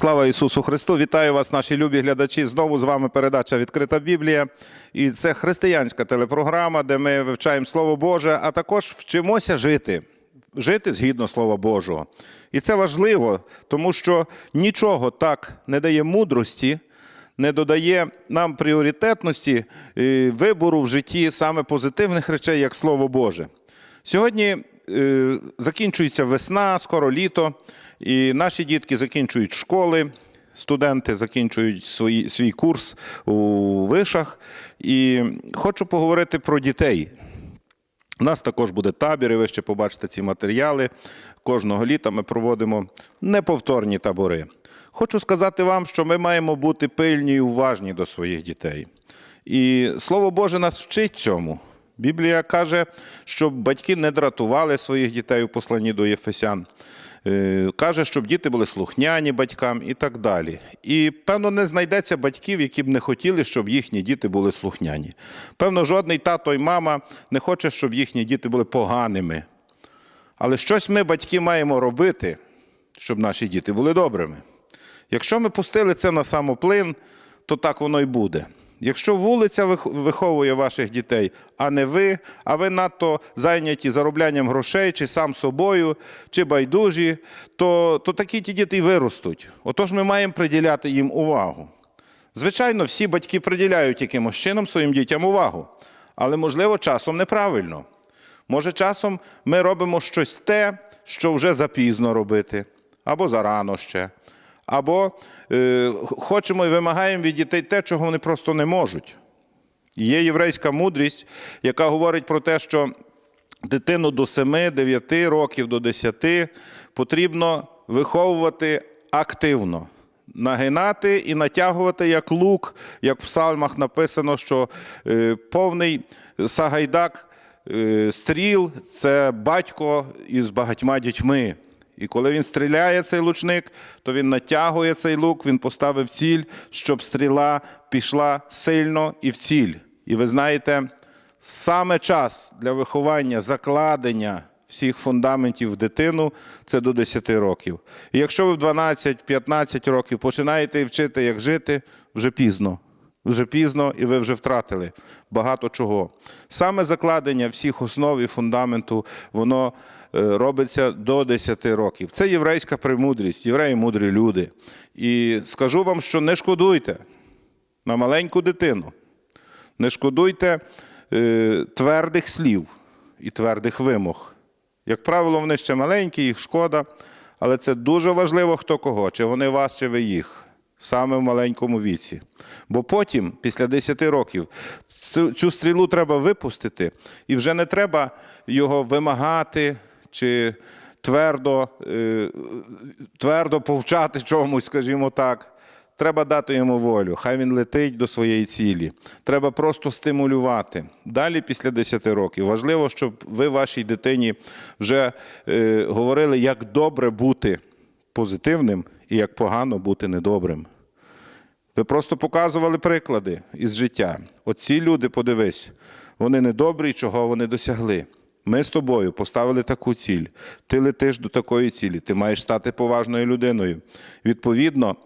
Слава Ісусу Христу! Вітаю вас, наші любі глядачі. Знову з вами передача Відкрита Біблія. І це християнська телепрограма, де ми вивчаємо Слово Боже, а також вчимося жити. Жити згідно Слова Божого. І це важливо, тому що нічого так не дає мудрості, не додає нам пріоритетності е, вибору в житті саме позитивних речей, як Слово Боже. Сьогодні е, закінчується весна, скоро літо, і наші дітки закінчують школи, студенти закінчують свої, свій курс у вишах. І хочу поговорити про дітей. У нас також буде табір, і ви ще побачите ці матеріали. Кожного літа ми проводимо неповторні табори. Хочу сказати вам, що ми маємо бути пильні і уважні до своїх дітей. І Слово Боже нас вчить цьому. Біблія каже, щоб батьки не дратували своїх дітей у посланні до Єфесян. Е, Каже, щоб діти були слухняні батькам і так далі. І певно, не знайдеться батьків, які б не хотіли, щоб їхні діти були слухняні. Певно, жодний тато і мама не хоче, щоб їхні діти були поганими. Але щось ми, батьки, маємо робити, щоб наші діти були добрими. Якщо ми пустили це на самоплин, то так воно й буде. Якщо вулиця виховує ваших дітей, а не ви, а ви надто зайняті зароблянням грошей, чи сам собою, чи байдужі, то, то такі ті діти й виростуть. Отож ми маємо приділяти їм увагу. Звичайно, всі батьки приділяють якимось чином своїм дітям увагу, але, можливо, часом неправильно. Може, часом ми робимо щось те, що вже запізно робити, або зарано ще, або е, хочемо і вимагаємо від дітей те, чого вони просто не можуть. Є єврейська мудрість, яка говорить про те, що дитину до 7-9 років, до 10 потрібно виховувати активно. Нагинати і натягувати як лук, як в псалмах написано, що е, повний сагайдак е, стріл це батько із багатьма дітьми. І коли він стріляє цей лучник, то він натягує цей лук, він поставив ціль, щоб стріла пішла сильно і в ціль. І ви знаєте, саме час для виховання, закладення всіх фундаментів в дитину це до 10 років. І якщо ви в 12-15 років починаєте вчити, як жити, вже пізно. Вже пізно, і ви вже втратили багато чого. Саме закладення всіх основ і фундаменту, воно е, робиться до 10 років. Це єврейська премудрість, євреї мудрі люди. І скажу вам, що не шкодуйте на маленьку дитину. Не шкодуйте е, твердих слів і твердих вимог. Як правило, вони ще маленькі, їх шкода, але це дуже важливо, хто кого, чи вони вас, чи ви їх, саме в маленькому віці. Бо потім, після 10 років, цю, стрілу треба випустити, і вже не треба його вимагати чи твердо, е, твердо повчати чомусь, скажімо так. Треба дати йому волю, хай він летить до своєї цілі. Треба просто стимулювати. Далі, після 10 років, важливо, щоб ви вашій дитині вже е, говорили, як добре бути позитивним і як погано бути недобрим. Ви просто показували приклади із життя. Оці люди, подивись, вони недобрі, чого вони досягли. Ми з тобою поставили таку ціль. Ти летиш до такої цілі, ти маєш стати поважною людиною. Відповідно,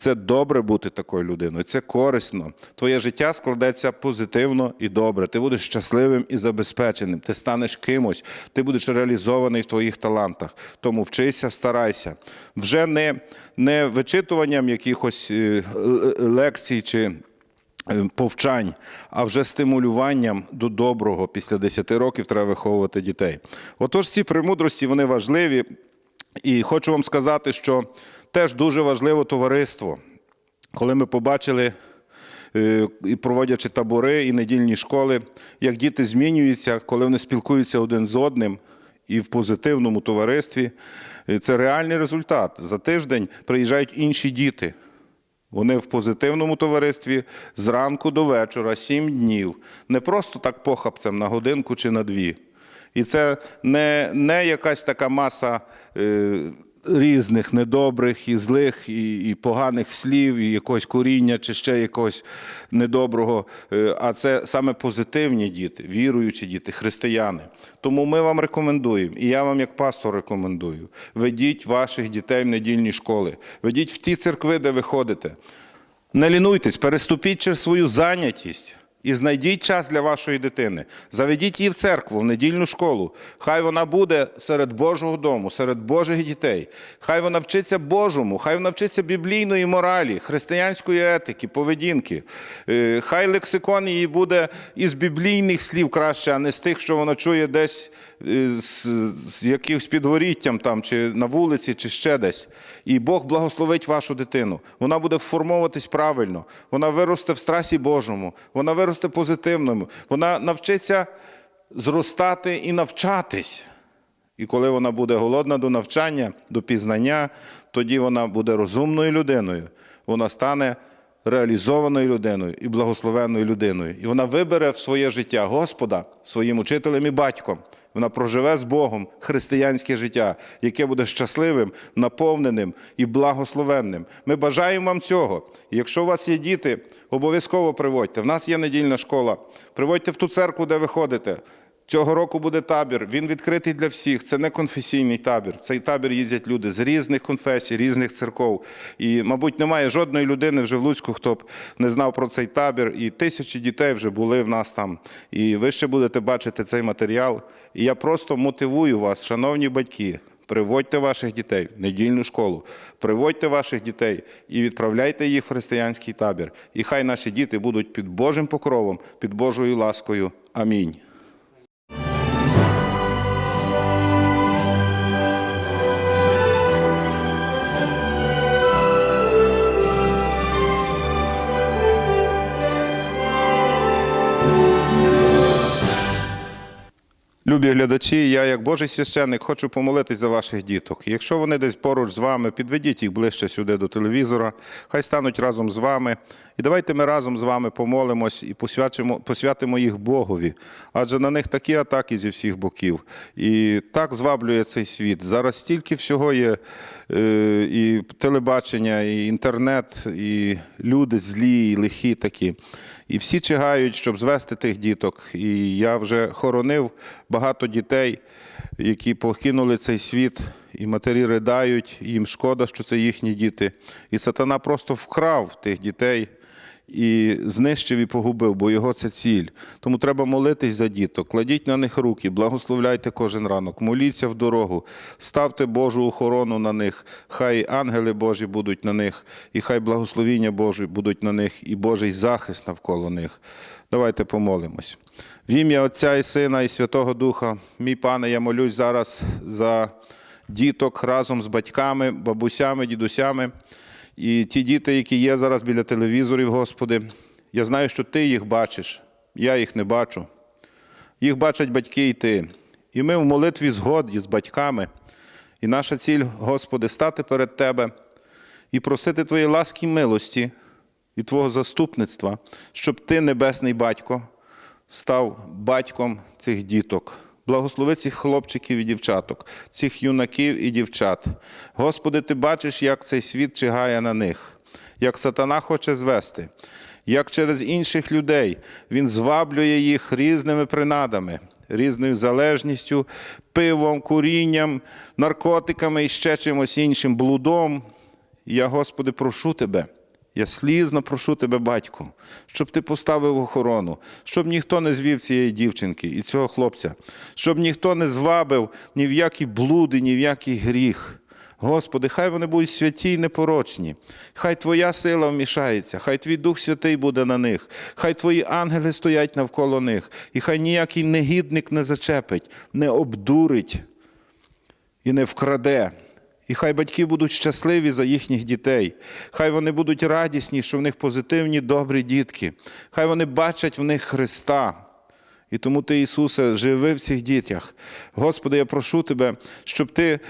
це добре бути такою людиною, це корисно. Твоє життя складеться позитивно і добре. Ти будеш щасливим і забезпеченим. Ти станеш кимось, ти будеш реалізований в твоїх талантах. Тому вчися, старайся. Вже не, не вичитуванням якихось е, лекцій чи е, повчань, а вже стимулюванням до доброго після 10 років треба виховувати дітей. Отож, ці премудрості вони важливі. І хочу вам сказати, що теж дуже важливо товариство. Коли ми побачили, е, і проводячи табори і недільні школи, як діти змінюються, коли вони спілкуються один з одним і в позитивному товаристві, е, це реальний результат. За тиждень приїжджають інші діти. Вони в позитивному товаристві зранку до вечора, сім днів. Не просто так похапцем на годинку чи на дві. І це не, не якась така маса е, різних недобрих і злих, і, і поганих слів, і якогось коріння, чи ще якогось недоброго. Е, А це саме позитивні діти, віруючі діти, християни. Тому ми вам рекомендуємо, і я вам як пастор рекомендую: ведіть ваших дітей в недільні школи, ведіть в ті церкви, де ви ходите. Не лінуйтесь, переступіть через свою зайнятість і знайдіть час для вашої дитини. Заведіть її в церкву, в недільну школу. Хай вона буде серед Божого дому, серед Божих дітей. Хай вона вчиться Божому, хай вона вчиться біблійної моралі, християнської етики, поведінки. Е, Хай лексикон її буде із біблійних слів краще, а не з тих, що вона чує десь е, з, з якимось підворіттям там, чи на вулиці, чи ще десь. І Бог благословить вашу дитину. Вона буде формовуватись правильно, вона виросте в страсі Божому, вона виросте позитивному, вона навчиться зростати і навчатись. І коли вона буде голодна до навчання, до пізнання, тоді вона буде розумною людиною. Вона стане реалізованою людиною і благословенною людиною. І вона вибере в своє життя Господа своїм учителем і батьком. Вона проживе з Богом християнське життя, яке буде щасливим, наповненим і благословенним. Ми бажаємо вам цього. Якщо у вас є діти, обов'язково приводьте. В нас є недільна школа. Приводьте в ту церкву, де ви ходите. Цього року буде табір. Він відкритий для всіх. Це не конфесійний табір. В цей табір їздять люди з різних конфесій, різних церков. І, мабуть, немає жодної людини вже в Луцьку, хто б не знав про цей табір. І тисячі дітей вже були в нас там. І ви ще будете бачити цей матеріал. І я просто мотивую вас, шановні батьки. Приводьте ваших дітей в недільну школу, приводьте ваших дітей і відправляйте їх в християнський табір. І хай наші діти будуть під Божим покровом, під Божою ласкою. Амінь. Любі глядачі, я як Божий священник хочу помолитись за ваших діток. Якщо вони десь поруч з вами, підведіть їх ближче сюди до телевізора, хай стануть разом з вами. І давайте ми разом з вами помолимось і посвятимо, їх Богові, адже на них такі атаки зі всіх боків. І так зваблює цей світ. Зараз стільки всього є е, і телебачення, і інтернет, і люди злі, і лихі такі. І всі чигають, щоб звести тих діток. І я вже хоронив багато дітей, які покинули цей світ, і матері ридають, їм шкода, що це їхні діти. І сатана просто вкрав тих дітей і знищив і погубив, бо його це ціль. Тому треба молитись за діток, кладіть на них руки, благословляйте кожен ранок, моліться в дорогу, ставте Божу охорону на них, хай ангели Божі будуть на них, і хай благословіння Божі будуть на них, і Божий захист навколо них. Давайте помолимось. В ім'я Отця і Сина, і Святого Духа, мій пане, я молюсь зараз за діток разом з батьками, бабусями, дідусями. І ті діти, які є зараз біля телевізорів, Господи, я знаю, що Ти їх бачиш, я їх не бачу. Їх бачать батьки і ти. І ми в молитві згоді з батьками. І наша ціль, Господи, стати перед Тебе і просити Твоєї ласки і милості і Твого заступництва, щоб Ти, Небесний Батько, став батьком цих діток. Благослови цих хлопчиків і дівчаток, цих юнаків і дівчат. Господи, Ти бачиш, як цей світ чигає на них, як сатана хоче звести, як через інших людей він зваблює їх різними принадами, різною залежністю, пивом, курінням, наркотиками і ще чимось іншим, блудом. Я, Господи, прошу Тебе. Я слізно прошу тебе, батько, щоб ти поставив охорону, щоб ніхто не звів цієї дівчинки і цього хлопця, щоб ніхто не звабив ні в які блуди, ні в який гріх. Господи, хай вони будуть святі й непорочні, хай Твоя сила вмішається, хай Твій Дух Святий буде на них, хай Твої ангели стоять навколо них, і хай ніякий негідник не зачепить, не обдурить і не вкраде. І хай батьки будуть щасливі за їхніх дітей. Хай вони будуть радісні, що в них позитивні, добрі дітки. Хай вони бачать в них Христа. І тому ти, Ісусе, живи в цих дітях. Господи, я прошу Тебе, щоб Ти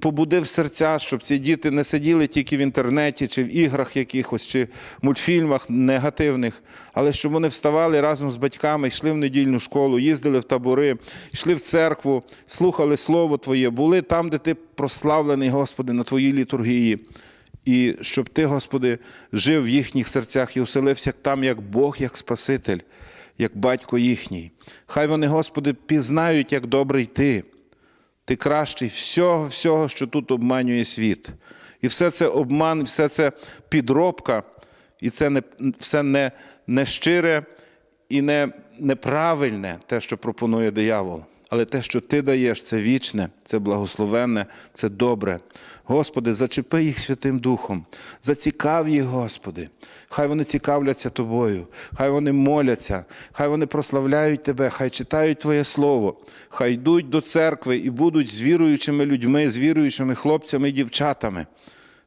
побудив серця, щоб ці діти не сиділи тільки в інтернеті, чи в іграх якихось, чи мультфільмах негативних, але щоб вони вставали разом з батьками, йшли в недільну школу, їздили в табори, йшли в церкву, слухали Слово Твоє, були там, де Ти прославлений, Господи, на Твоїй літургії. І щоб Ти, Господи, жив в їхніх серцях і оселився там, як Бог, як Спаситель, як батько їхній. Хай вони, Господи, пізнають, як добрий Ти. Ти кращий всього, всього, що тут обманює світ. І все це обман, все це підробка, і це не, все не, не щире і не, неправильне, те, що пропонує диявол. Але те, що ти даєш, це вічне, це благословенне, це добре. Господи, зачепи їх Святим Духом, зацікав їх, Господи. Хай вони цікавляться Тобою, хай вони моляться, хай вони прославляють Тебе, хай читають Твоє Слово, хай йдуть до церкви і будуть з віруючими людьми, з віруючими хлопцями і дівчатами.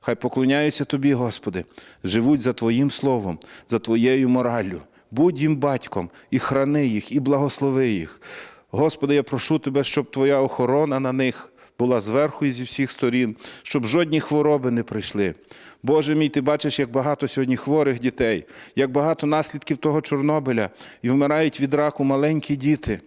Хай поклоняються Тобі, Господи, живуть за Твоїм Словом, за Твоєю мораллю. Будь їм батьком і храни їх, і благослови їх. Господи, я прошу Тебе, щоб Твоя охорона на них була зверху і зі всіх сторін, щоб жодні хвороби не прийшли. Боже мій, ти бачиш, як багато сьогодні хворих дітей, як багато наслідків того Чорнобиля, і вмирають від раку маленькі діти.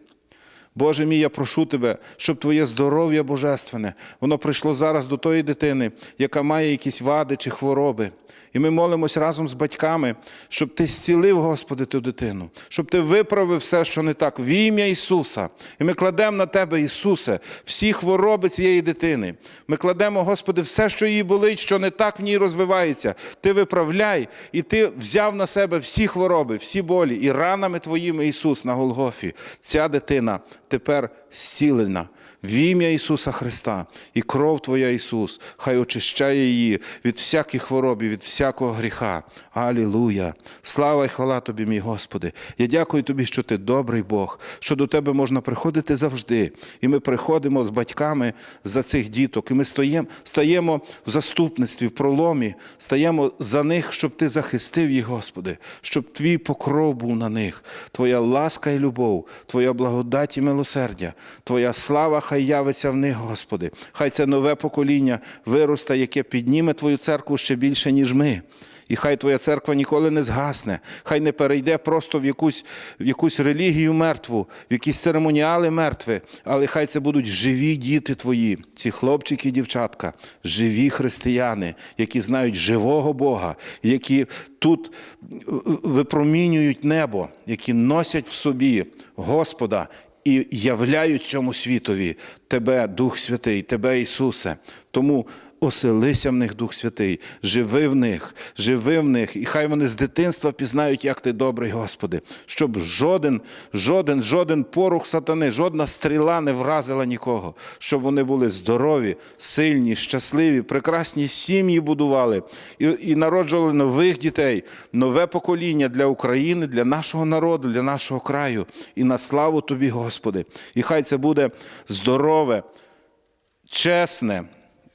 Боже мій, я прошу тебе, щоб твоє здоров'я божественне, воно прийшло зараз до тої дитини, яка має якісь вади чи хвороби. І ми молимось разом з батьками, щоб ти зцілив, Господи, ту дитину, щоб ти виправив все, що не так, в ім'я Ісуса. І ми кладемо на Тебе, Ісусе, всі хвороби цієї дитини. Ми кладемо, Господи, все, що їй болить, що не так в ній розвивається. Ти виправляй, і Ти взяв на себе всі хвороби, всі болі, і ранами Твоїми, Ісус, на Голгофі. Ця дитина тепер зцілена. В ім'я Ісуса Христа і кров Твоя, Ісус, хай очищає її від всяких хвороб і від всякого гріха. Алілуя! Слава і хвала Тобі, мій Господи. Я дякую Тобі, що Ти добрий Бог, що до Тебе можна приходити завжди. І ми приходимо з батьками за цих діток, і ми стоїмо, стаємо в заступництві, в проломі, стаємо за них, щоб Ти захистив їх, Господи, щоб Твій покров був на них, Твоя ласка і любов, Твоя благодать і милосердя, Твоя слава хай явиться в них, Господи. Хай це нове покоління виросте, яке підніме Твою церкву ще більше, ніж ми. І хай Твоя церква ніколи не згасне, хай не перейде просто в якусь, в якусь релігію мертву, в якісь церемоніали мертві, але хай це будуть живі діти Твої, ці хлопчики і дівчатка, живі християни, які знають живого Бога, які тут е, випромінюють небо, які носять в собі Господа і являють цьому світові Тебе, Дух Святий, Тебе, Ісусе. Тому оселися в них Дух Святий, живи в них, живи в них, і хай вони з дитинства пізнають, як ти добрий, Господи, щоб жоден, жоден, жоден порух сатани, жодна стріла не вразила нікого, щоб вони були здорові, сильні, щасливі, прекрасні сім'ї будували і, і народжували нових дітей, нове покоління для України, для нашого народу, для нашого краю. І на славу Тобі, Господи. І хай це буде здорове, чесне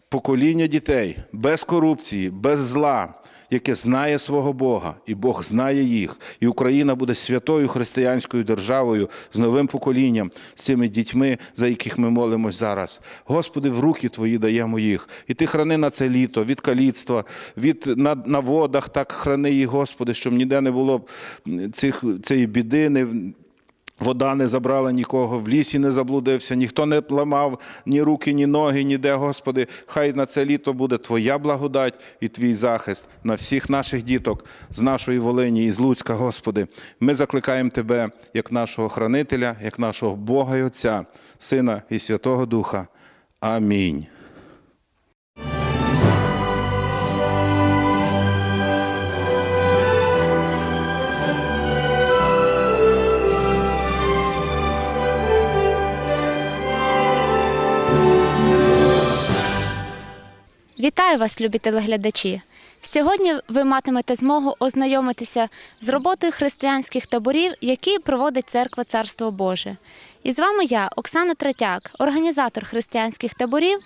покоління дітей без корупції, без зла, яке знає свого Бога, і Бог знає їх. І Україна буде святою християнською державою з новим поколінням, з цими дітьми, за яких ми молимось зараз. Господи, в руки Твої даємо їх. І Ти храни на це літо від каліцтва, від на, на водах, так храни їх, Господи, щоб ніде не було цих, цієї біди. Не, Вода не забрала нікого, в лісі не заблудився, ніхто не ламав ні руки, ні ноги, ніде, Господи. Хай на це літо буде Твоя благодать і Твій захист на всіх наших діток з нашої Волині і з Луцька, Господи. Ми закликаємо Тебе як нашого хранителя, як нашого Бога і Отця, Сина і Святого Духа. Амінь. Вітаю вас, любі телеглядачі! Сьогодні ви матимете змогу ознайомитися з роботою християнських таборів, які проводить церква Царство Боже. І з вами я, Оксана Третяк, організатор християнських таборів.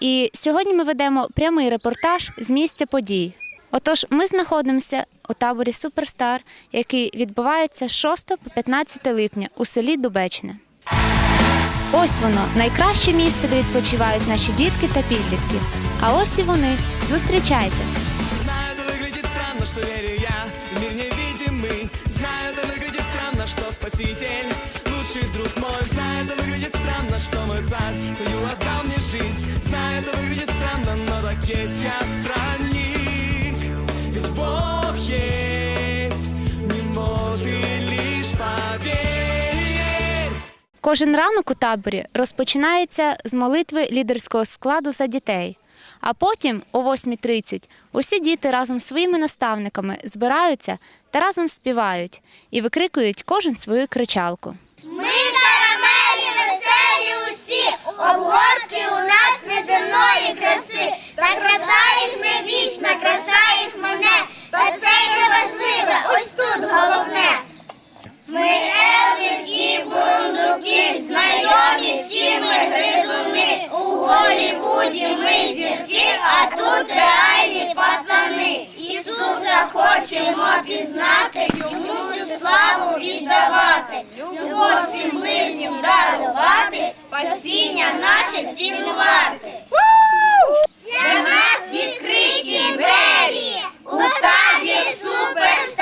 І сьогодні ми ведемо прямий репортаж з місця подій. Отож, ми знаходимося у таборі Суперстар, який відбувається з 6 по 15 липня у селі Дубечне. Ось воно найкраще місце, де відпочивають наші дітки та підлітки. А ось і вони. Зустрічайте! Знаю, это выглядит странно, что верю я в мир невидимый Знаю, это выглядит странно, что спаситель лучший друг мой Знаю, это выглядит странно, что мой царь свою отдал мне жизнь Знаю, это выглядит странно, но так есть я странник Ведь Бог есть, не мог ты лишь поверь Кожен ранок у таборі розпочинається з молитви лідерського складу за дітей. А потім, о 8.30, усі діти разом з своїми наставниками збираються та разом співають і викрикують кожен свою кричалку. Ми карамелі веселі усі, обгортки у нас неземної краси. Та краса їх не вічна, краса їх мене. Та це й не важливе, ось тут головне. Ми Елвін і Бурундуки, знайомі всі ми гризуни. У Голлівуді ми зірки, а тут реальні пацани. Ісуса хочемо пізнати, йому всю славу віддавати, любов всім ближнім дарувати, спасіння наше цінувати. Для нас відкриті двері у табір суперстар.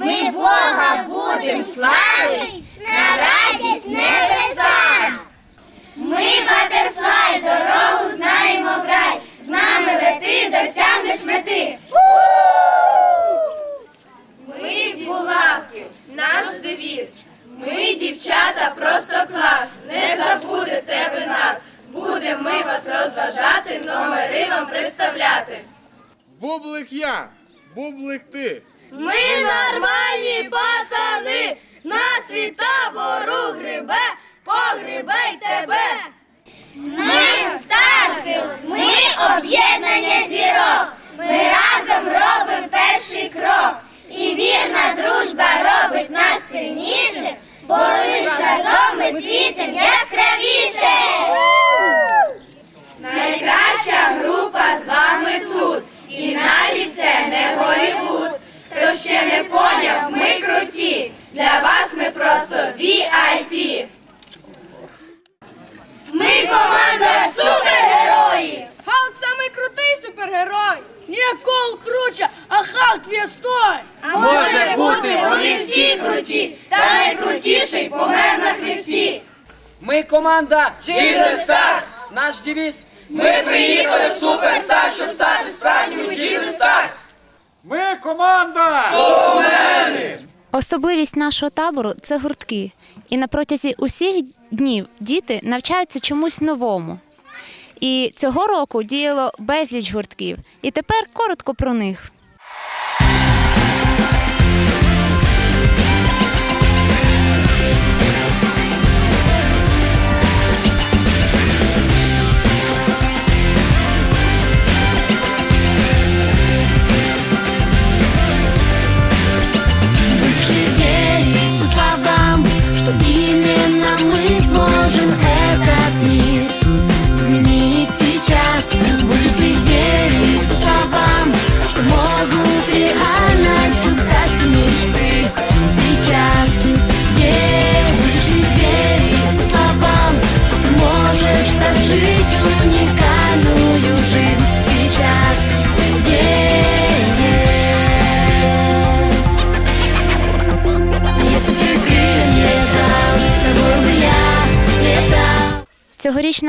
Ми Бога будем славить на радість небесам. Ми батерфлай, дорогу знаємо в рай. З нами лети, досягнеш мети. Ми булавки, наш девіз. Ми, дівчата, просто клас. Не забудете ви нас. Будемо ми вас розважати, номери вам представляти. Бублик я, бублик ти. Ми нормальні пацани, нас від табору грибе, погрибе тебе. Ми старти, ми об'єднання зірок. Ми разом робимо перший крок. І вірна дружба робить нас сильніше, бо лиш разом ми світим яскравіше. Найкраща група з вами тут. І навіть це не Голівуд. Хто ще не поняв, ми круті. Для вас ми просто VIP. Ми команда супергероїв. Халк самий крутий супергерой. Нікол круче, а Халк в'ястой. А може бути, вони всі круті, та найкрутіший помер на хресті. Ми команда Jesus Stars. Наш девіз Ми приїхали в Суперстар, щоб стати справжніми Jesus Stars. Ми команда! Особливість нашого табору це гуртки. І на протязі усіх днів діти навчаються чомусь новому. І цього року діяло безліч гуртків. І тепер коротко про них.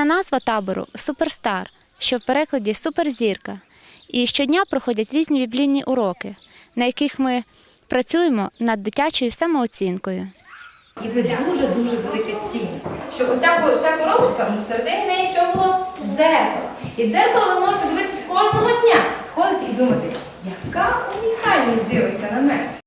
Цьогорічна назва табору Суперстар, що в перекладі суперзірка. І щодня проходять різні біблійні уроки, на яких ми працюємо над дитячою самооцінкою. І ви дуже-дуже велика цінність. Що оця, ця коробочка, всередині неї що було? Дзеркало. І дзеркало ви можете дивитися кожного дня. Ходити і думати, яка унікальність дивиться на мене.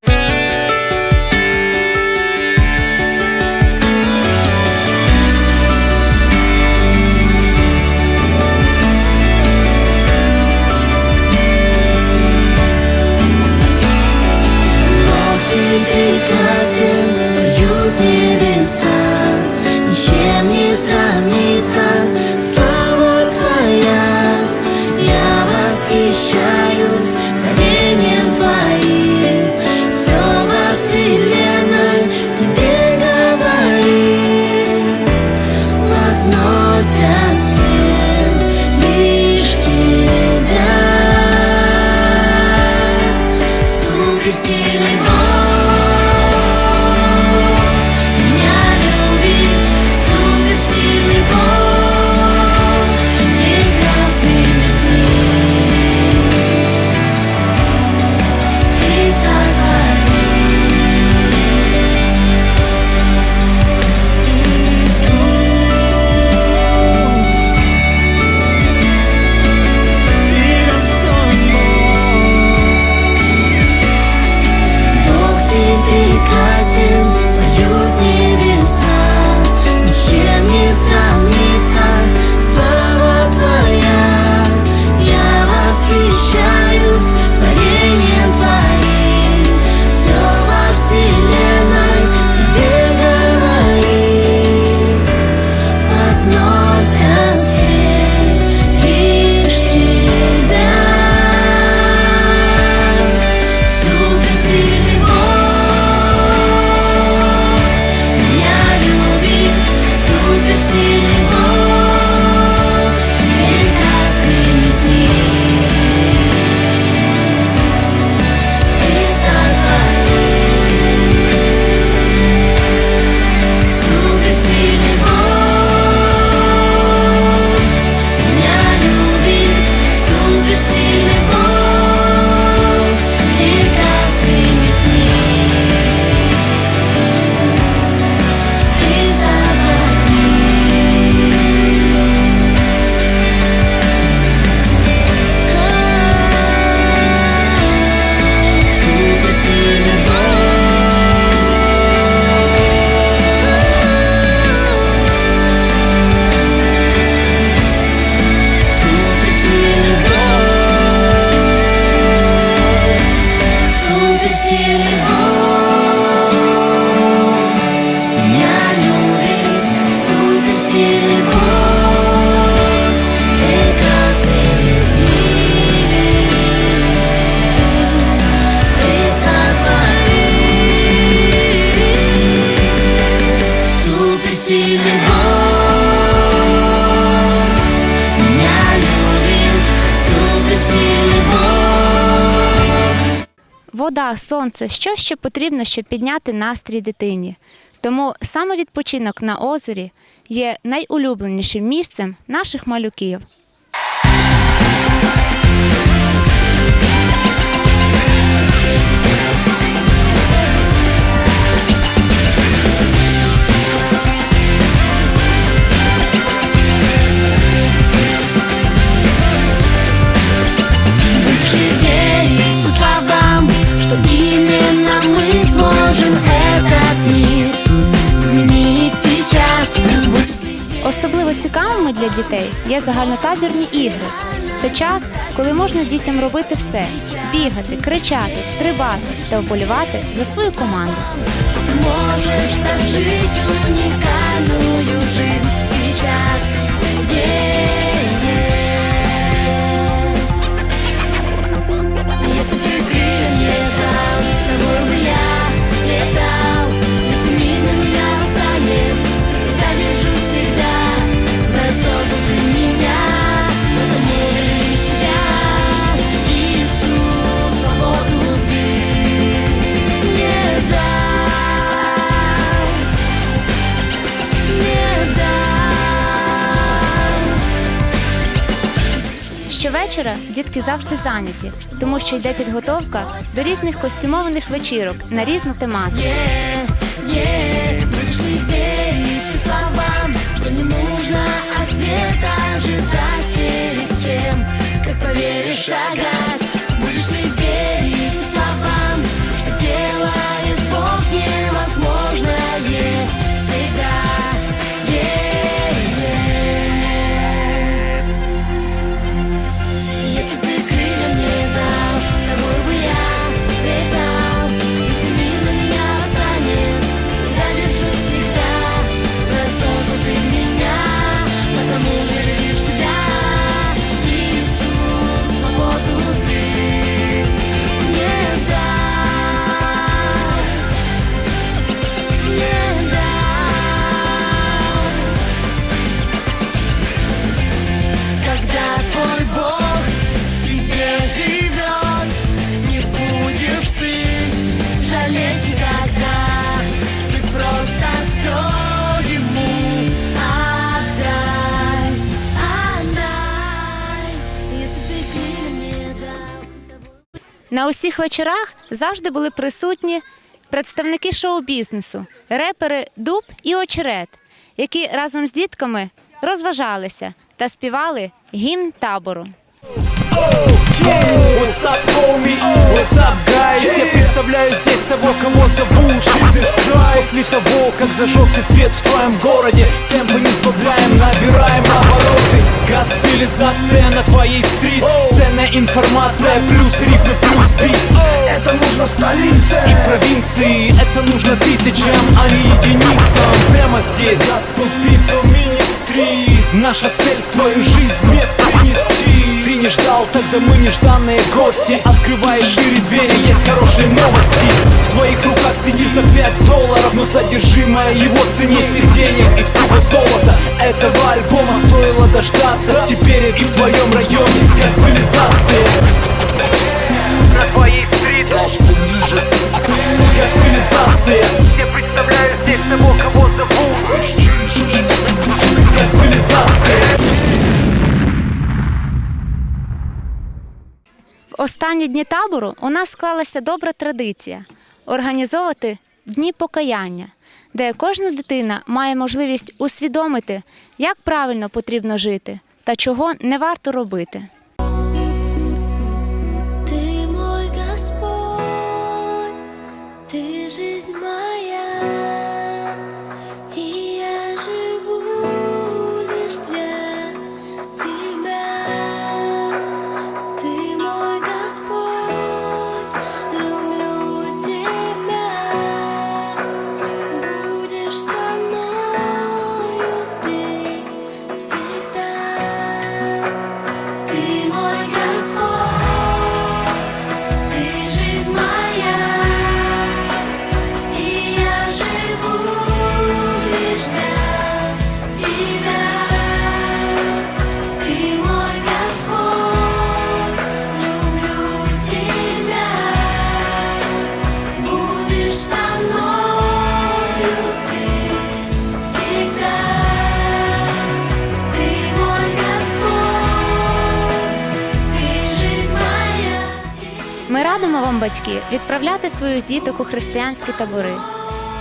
сонце, що ще потрібно, щоб підняти настрій дитині. Тому саме відпочинок на озері є найулюбленішим місцем наших малюків. є загальнотабірні ігри. Це час, коли можна дітям робити все: бігати, кричати, стрибати та вболівати за свою команду. Можеш прожити унікальну жизнь час. вечора дітки завжди зайняті, тому що йде підготовка до різних костюмованих вечірок на різну тематику. Yeah, yeah, словам, що не нужно ответа ждать перед тем, як повіриш шага. Усіх вечорах завжди були присутні представники шоу-бізнесу, репери Дуб і Очерет, які разом з дітками розважалися та співали гімн табору. What's up, homie? What's up, guys? Я представляю здесь того, кого зовут Jesus Christ После того, как зажегся свет в твоем городе Темпы не сбавляем, набираем обороты Госпелизация на твоей стрит информация, плюс рифмы, плюс бит. Это нужно столице. И провинции Это нужно тысячам, а не единицам. Прямо здесь Gospel People Ministry Наша цель в твою жизнь свет принести Ты не ждал, тогда мы нежданные гости. Открывай шире двери, есть хорошие новости. В твоих руках сиди за 5 долларов Но содержимое его цене всех денег и всего золота. Этого альбома стоило дождаться. Теперь и в твоем районе госпелизация На твоей стрит Госпелизация Я представляю здесь того, кого зовут Госпелизация В останні дні табору у нас склалася добра традиція організовувати дні покаяння, де кожна дитина має можливість усвідомити, як правильно потрібно жити та чого не варто робити. Радимо вам, батьки, відправляти своїх діток у християнські табори.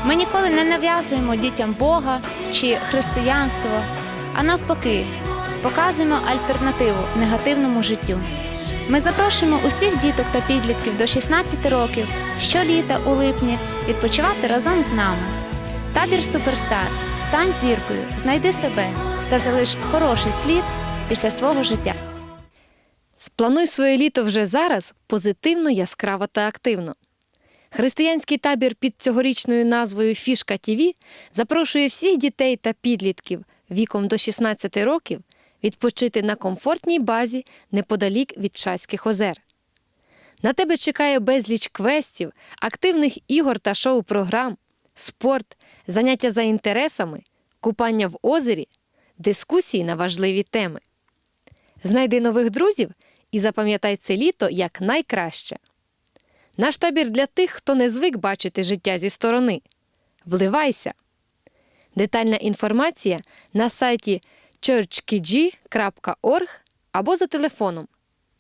Ми ніколи не нав'язуємо дітям Бога чи християнство, а навпаки, показуємо альтернативу негативному життю. Ми запрошуємо усіх діток та підлітків до 16 років щоліта у липні відпочивати разом з нами. Табір Суперстар. Стань зіркою, знайди себе та залиш хороший слід після свого життя. Сплануй своє літо вже зараз позитивно, яскраво та активно. Християнський табір під цьогорічною назвою Фішка ТІВІ запрошує всіх дітей та підлітків віком до 16 років відпочити на комфортній базі неподалік від Шайських озер. На тебе чекає безліч квестів, активних ігор та шоу-програм, спорт, заняття за інтересами, купання в озері, дискусії на важливі теми. Знайди нових друзів і запам'ятай це літо як найкраще. Наш табір для тих, хто не звик бачити життя зі сторони. Вливайся! Детальна інформація на сайті churchkg.org або за телефоном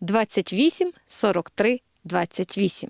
28 43 28.